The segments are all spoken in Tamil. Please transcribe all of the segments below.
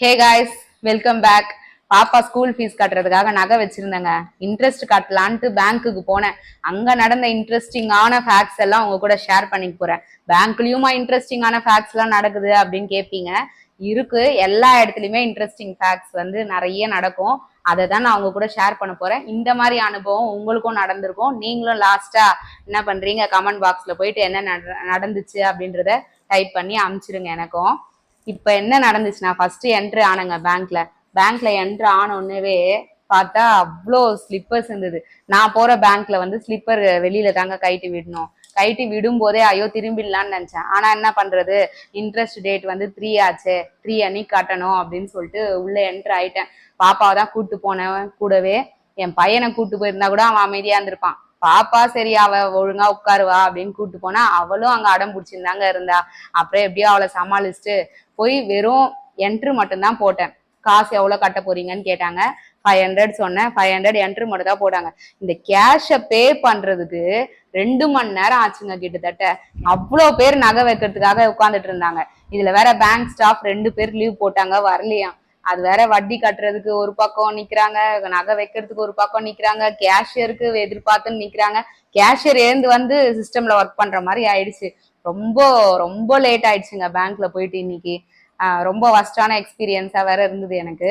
ஹே காய்ஸ் வெல்கம் பேக் பாப்பா ஸ்கூல் ஃபீஸ் கட்டுறதுக்காக நகை வச்சிருந்தேங்க. இன்ட்ரெஸ்ட் கட்டலான்ட்டு பேங்க்குக்கு போனேன். அங்க நடந்த இன்ட்ரெஸ்டிங்கான ஃபேக்ட்ஸ் எல்லாம் உங்க கூட ஷேர் பண்ணிக்க போறேன். பேங்க்லயுமா இன்ட்ரெஸ்டிங்கான ஃபேக்ட்ஸ் எல்லாம் நடக்குது அப்படின்னு கேட்பீங்க இருக்கு எல்லா இடத்துலயுமே இன்ட்ரெஸ்டிங் ஃபேக்ட்ஸ் வந்து நிறைய நடக்கும். அதை தான் நான் அவங்க கூட ஷேர் பண்ண போறேன். இந்த மாதிரி அனுபவம் உங்களுக்கும் நடந்திருக்கும். நீங்களும் லாஸ்டா என்ன பண்றீங்க? கமெண்ட் பாக்ஸ்ல போயிட்டு என்ன நட- நடந்துச்சு அப்படின்றத டைப் பண்ணி அனுப்பிச்சிருங்க எனக்கும். இப்போ என்ன நடந்துச்சுன்னா ஃபர்ஸ்ட் என்ட்ரு ஆனங்க பேங்க்ல பேங்க்ல என்ட்ரு ஆன உடனேவே பார்த்தா அவ்வளோ ஸ்லிப்பர்ஸ் இருந்தது. நான் போற பேங்க்ல வந்து ஸ்லிப்பர் வெளியில தாங்க கைட்டு விடணும். கைட்டு விடும் போதே ஐயோ திரும்பிடலான்னு நினைச்சேன். ஆனா என்ன பண்றது? இன்ட்ரெஸ்ட் டேட் வந்து த்ரீ ஆச்சு. த்ரீ அன்னைக்கு கட்டணும் அப்படின்னு சொல்லிட்டு உள்ள என்ட்ரு ஆயிட்டேன். பாப்பாவை தான் கூப்பிட்டு போனேன். கூடவே என் பையனை கூட்டு போயிருந்தா கூட அவன் அமைதியா இருந்திருப்பான். பாப்பா சரி அவ ஒழுங்கா உட்காருவா அப்படின்னு கூட்டு போனா அவளும் அங்க அடம் பிடிச்சிருந்தாங்க இருந்தா. அப்புறம் எப்படியோ அவளை சமாளிச்சுட்டு போய் வெறும் என்ட்ரு மட்டும்தான் போட்டேன். காசு எவ்வளவு கட்ட போறீங்கன்னு கேட்டாங்க. ஃபைவ் ஹண்ட்ரட் சொன்னேன். ஃபைவ் ஹண்ட்ரட் என்ட்ரு மட்டும் தான் போட்டாங்க. இந்த கேஷை பே பண்றதுக்கு ரெண்டு மணி நேரம் ஆச்சுங்க கிட்டத்தட்ட. அவ்வளோ பேர் நகை வைக்கிறதுக்காக உட்காந்துட்டு இருந்தாங்க. இதுல வேற பேங்க் ஸ்டாஃப் ரெண்டு பேர் லீவ் போட்டாங்க வரலையாம். அது வேற வட்டி கட்டுறதுக்கு ஒரு பக்கம் நிக்கிறாங்க நகை வைக்கிறதுக்கு ஒரு பக்கம் நிக்கிறாங்க கேஷியருக்கு எதிர்பார்த்துன்னு நிக்கிறாங்க. கேஷியர் ஏந்து வந்து சிஸ்டம்ல ஒர்க் பண்ற மாதிரி ஆயிடுச்சு. ரொம்ப ரொம்ப லேட் ஆயிடுச்சுங்க பேங்க்ல போயிட்டு இன்னைக்கு. ரொம்ப வஸ்டான எக்ஸ்பீரியன்ஸா வேற இருந்தது எனக்கு.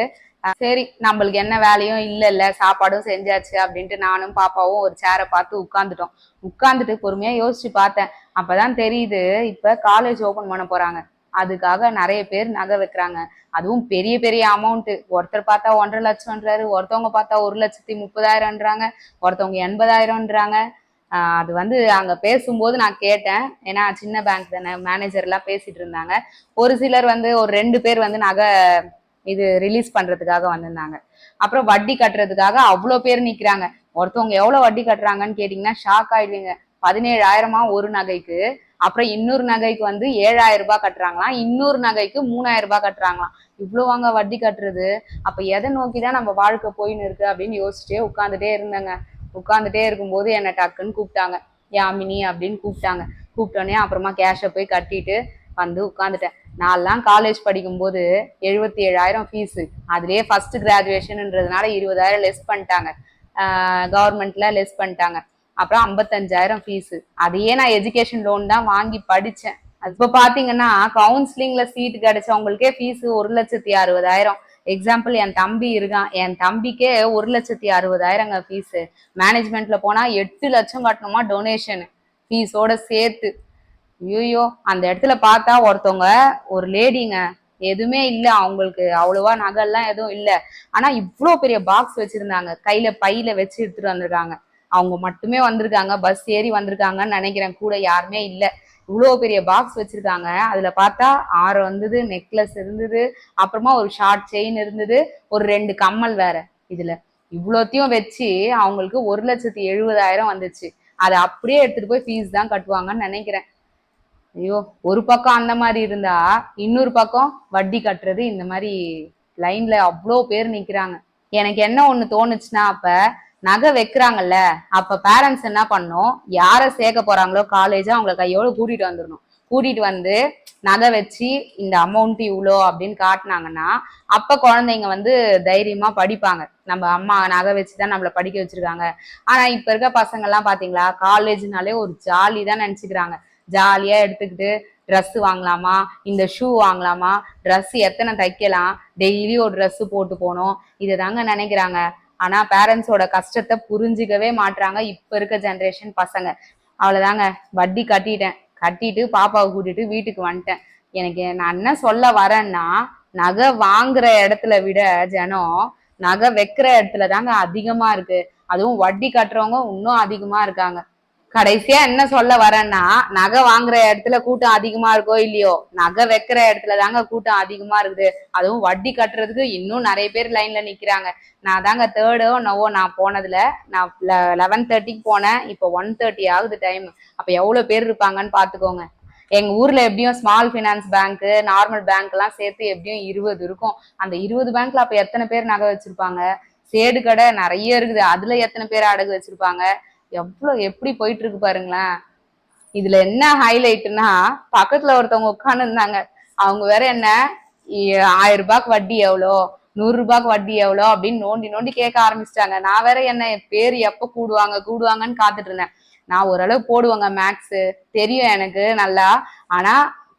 சரி நம்மளுக்கு என்ன வேலையும் இல்ல இல்ல சாப்பாடும் செஞ்சாச்சு அப்படின்ட்டு நானும் பாப்பாவும் ஒரு சேரை பார்த்து உட்காந்துட்டோம் உட்காந்துட்டு பொறுமையா யோசிச்சு பார்த்தேன். அப்பதான் தெரியுது இப்ப காலேஜ் ஓபன் பண்ண போறாங்க. அதுக்காக நிறைய பேர் நகை வைக்கிறாங்க. அதுவும் பெரிய பெரிய அமௌண்ட்டு ஒருத்தர் பார்த்தா ஒன்றரை லட்சம்ன்றாரு ஒருத்தவங்க பார்த்தா ஒரு லட்சத்தி முப்பதாயிரம்ன்றாங்க ஒருத்தவங்க எண்பதாயிரம்ன்றாங்க. அது வந்து அங்க பேசும்போது நான் கேட்டேன். ஏன்னா சின்ன பேங்க் தானே மேனேஜர் எல்லாம் பேசிட்டு இருந்தாங்க. ஒரு சிலர் வந்து ஒரு ரெண்டு பேர் வந்து நகை இது ரிலீஸ் பண்றதுக்காக வந்திருந்தாங்க. அப்புறம் வட்டி கட்டுறதுக்காக அவ்வளோ பேர் நிக்கிறாங்க. ஒருத்தவங்க எவ்வளவு வட்டி கட்டுறாங்கன்னு கேட்டீங்கன்னா ஷாக் ஆயிடுவீங்க. பதினேழாயிரமா ஒரு நகைக்கு. அப்புறம் இன்னொரு நகைக்கு வந்து ஏழாயிரம் ரூபாய் கட்டுறாங்களாம். இன்னொரு நகைக்கு மூணாயிரம் ரூபாய் கட்டுறாங்களாம். இவ்வளோ வாங்க வட்டி கட்டுறது? அப்ப எதை நோக்கி தான் நம்ம வாழ்க்கை போயின்னு இருக்கு அப்படின்னு யோசிச்சுட்டே உட்காந்துட்டே இருந்தேங்க. உட்காந்துட்டே இருக்கும்போது என்னை டக்குன்னு கூப்பிட்டாங்க. யாமினி அப்படின்னு கூப்பிட்டாங்க. கூப்பிட்டோன்னே அப்புறமா கேஷை போய் கட்டிட்டு வந்து உட்காந்துட்டேன் நான்லாம் காலேஜ் படிக்கும்போது எழுபத்தி ஏழாயிரம் ஃபீஸு அதுலேயே ஃபர்ஸ்ட் கிராஜுவேஷன்ன்றதுனால இருபதாயிரம் லெஸ் பண்ணிட்டாங்க. கவர்மெண்ட்ல லெஸ் பண்ணிட்டாங்க. அப்புறம் ஐம்பத்தஞ்சாயிரம் ஃபீஸு அதையே நான் எஜுகேஷன் லோன் தான் வாங்கி படித்தேன் இப்போ பார்த்தீங்கன்னா கவுன்சிலிங்கில் சீட் கிடைச்சவங்களுக்கே ஃபீஸு ஒரு லட்சத்தி அறுபதாயிரம். எக்ஸாம்பிள் என் தம்பி இருக்கான். என் தம்பிக்கே ஒரு லட்சத்தி அறுபதாயிரங்க ஃபீஸு மேனேஜ்மெண்ட்டில் போனால் எட்டு லட்சம் கட்டணுமா டொனேஷனு ஃபீஸோட சேர்த்து. ஐயோ அந்த இடத்துல பார்த்தா ஒருத்தவங்க ஒரு லேடிங்க எதுவுமே இல்லை. அவங்களுக்கு அவ்வளோவா நகைலாம் எதுவும் இல்லை. ஆனால் இவ்வளோ பெரிய பாக்ஸ் வச்சுருந்தாங்க. கையில் பையில் வச்சு எடுத்துகிட்டு வந்திருக்காங்க அவங்க மட்டுமே வந்திருக்காங்க பஸ் ஏறி வந்திருக்காங்கன்னு நினைக்கிறேன். கூட யாருமே இல்லை. இவ்வளோ பெரிய பாக்ஸ் வச்சுருக்காங்க. அதில் பார்த்தா ஆறு வந்தது நெக்லஸ் இருந்தது அப்புறமா ஒரு ஷார்ட் செயின் இருந்தது ஒரு ரெண்டு கம்மல் வேற இதில். இவ்வளோத்தையும் வச்சு அவங்களுக்கு ஒரு லட்சத்தி எழுபதாயிரம் வந்துச்சு. அதை அப்படியே எடுத்துகிட்டு போய் ஃபீஸ் தான் கட்டுவாங்கன்னு நினைக்கிறேன். ஐயோ ஒரு பக்கம் அந்த மாதிரி இருந்தா இன்னொரு பக்கம் வட்டி கட்டுறது இந்த மாதிரி லைனில் அவ்வளோ பேர் நிற்கிறாங்க எனக்கு என்ன ஒன்று தோணுச்சுன்னா அப்போ நகை வைக்கிறாங்கல்ல அப்ப பேரண்ட்ஸ் என்ன பண்ணும்? யாரை சேர்க்க போறாங்களோ காலேஜ் அவங்கள கையோட கூட்டிட்டு வந்துடணும். கூட்டிட்டு வந்து நகை வச்சு இந்த அமௌண்ட் இவ்வளோ அப்படின்னு காட்டினாங்கன்னா அப்ப குழந்தைங்க வந்து தைரியமா படிப்பாங்க. நம்ம அம்மா நகை வச்சுதான் நம்மள படிக்க வச்சிருக்காங்க. ஆனா இப்ப இருக்க பசங்க எல்லாம் பாத்தீங்களா காலேஜ்னாலே ஒரு ஜாலி தான் நினைச்சுக்கிறாங்க. ஜாலியா எடுத்துக்கிட்டு ட்ரெஸ் வாங்கலாமா? இந்த ஷூ வாங்கலாமா? ட்ரெஸ் எத்தனை தைக்கலாம்? டெய்லி ஒரு ட்ரெஸ் போட்டு போகணும். இதை தாங்க நினைக்கிறாங்க. ஆனா பேரண்ட்ஸோட கஷ்டத்தை புரிஞ்சிக்கவே மாட்டுறாங்க இப்ப இருக்க ஜென்ரேஷன் பசங்க. அவ்வளவுதாங்க. வட்டி கட்டிட்டேன். கட்டிட்டு பாப்பாவை கூட்டிட்டு வீட்டுக்கு வந்துட்டேன். எனக்கு நான் என்ன சொல்ல வரேன்னா நகை வாங்குற இடத்துல விட ஜனம் நகை வைக்கிற இடத்துல தாங்க அதிகமா இருக்கு. அதுவும் வட்டி கட்டுறவங்க இன்னும் அதிகமா இருக்காங்க. கடைசியா என்ன சொல்ல வரேன்னா நகை வாங்குற இடத்துல கூட்டம் அதிகமா இருக்கோ இல்லையோ நகை வைக்கிற இடத்துல தாங்க கூட்டம் அதிகமா இருக்குது. அதுவும் வட்டி கட்டுறதுக்கு இன்னும் நிறைய பேர் லைன்ல நிக்கிறாங்க. நான் தாங்க தேர்டோ நவோ நான் போனதுல நான் லெவன் தேர்ட்டிக்கு போனேன். இப்போ ஒன் தேர்ட்டி ஆகுது டைம் அப்ப எவ்வளவு பேர் இருப்பாங்கன்னு பாத்துக்கோங்க எங்க ஊர்ல எப்படியும் small finance bank normal bank எல்லாம் சேர்த்து எப்படியும் இருபது இருக்கும். அந்த இருபது பேங்க்ல அப்ப எத்தனை பேர் நகை வச்சிருப்பாங்க? சேடு கடை நிறைய இருக்குது. அதுல எத்தனை பேர் அடகு வச்சிருப்பாங்க? எவ்வளவு எப்படி போயிட்டு இருக்கு பாருங்களேன். இதுல என்ன ஹைலைட்னா பக்கத்துல ஒருத்தவங்க உட்கார்ந்து இருந்தாங்க அவங்க வேற என்ன? ஆயிரம் ரூபாய்க்கு வட்டி எவ்வளோ நூறு ரூபாய்க்கு வட்டி எவ்வளோ அப்படின்னு நோண்டி நோண்டி கேட்க ஆரம்பிச்சிட்டாங்க. நான் வேற என்ன பேர் எப்போ கூடுவாங்க கூடுவாங்கன்னு காத்துட்டு இருந்தேன். நான் ஓரளவு போடுவேங்க மேக்ஸ் தெரியும் எனக்கு நல்லா. ஆனா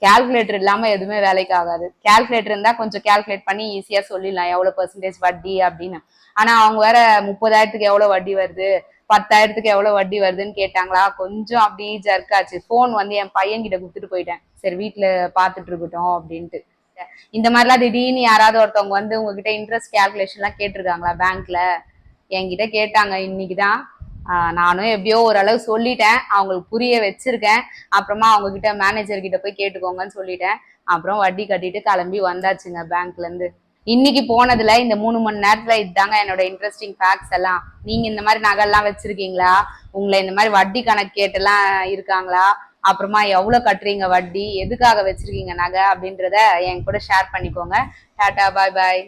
கால்குலேட்டர் இல்லாம எதுவுமே வேலைக்கு ஆகாது. கால்குலேட்டர் இருந்தா கொஞ்சம் கால்குலேட் பண்ணி ஈஸியா சொல்லிடலாம். எவ்வளவு பெர்சன்டேஜ் வட்டி அப்படின்னு. ஆனா அவங்க வேற முப்பதாயிரத்துக்கு எவ்வளவு வட்டி வருது? பத்தாயிரத்துக்கு எவ்வளவு வட்டி வருதுன்னு கேட்டாங்களா? கொஞ்சம் அப்படி ஜர்க்காச்சு ஃபோன் வந்து என் பையன் கிட்ட கொடுத்துட்டு போயிட்டேன். சரி வீட்டுல பாத்துட்டு இருக்கட்டும் அப்படின்ட்டு. இந்த மாதிரிலாம் திடீர்னு யாராவது ஒருத்தவங்க வந்து உங்ககிட்ட இன்ட்ரெஸ்ட் கேல்குலேஷன்லாம் கேட்டிருக்காங்களா பேங்க்ல என்கிட்ட கேட்டாங்க. இன்னைக்குதான் தான் நானும் எப்படியோ ஓரளவு சொல்லிட்டேன். அவங்களுக்கு புரிய வச்சிருக்கேன். அப்புறமா அவங்க கிட்ட மேனேஜர் கிட்ட போய் கேட்டுக்கோங்கன்னு சொல்லிட்டேன். அப்புறம் வட்டி கட்டிட்டு கிளம்பி வந்தாச்சுங்க பேங்க்ல இருந்து. இன்னைக்கு போனதுல இந்த மூணு மணி நேரத்துல இதுதாங்க என்னோட இன்ட்ரெஸ்டிங் ஃபேக்ட்ஸ் எல்லாம். நீங்க இந்த மாதிரி நகைலாம் வச்சிருக்கீங்களா? உங்களை இந்த மாதிரி வட்டி கணக்கு கேட்டெல்லாம் இருக்காங்களா? அப்புறமா எவ்வளவு கட்டுறீங்க வட்டி? எதுக்காக வச்சிருக்கீங்க நகை அப்படின்றத என் கூட ஷேர் பண்ணிக்கோங்க. டாடா பாய் பாய்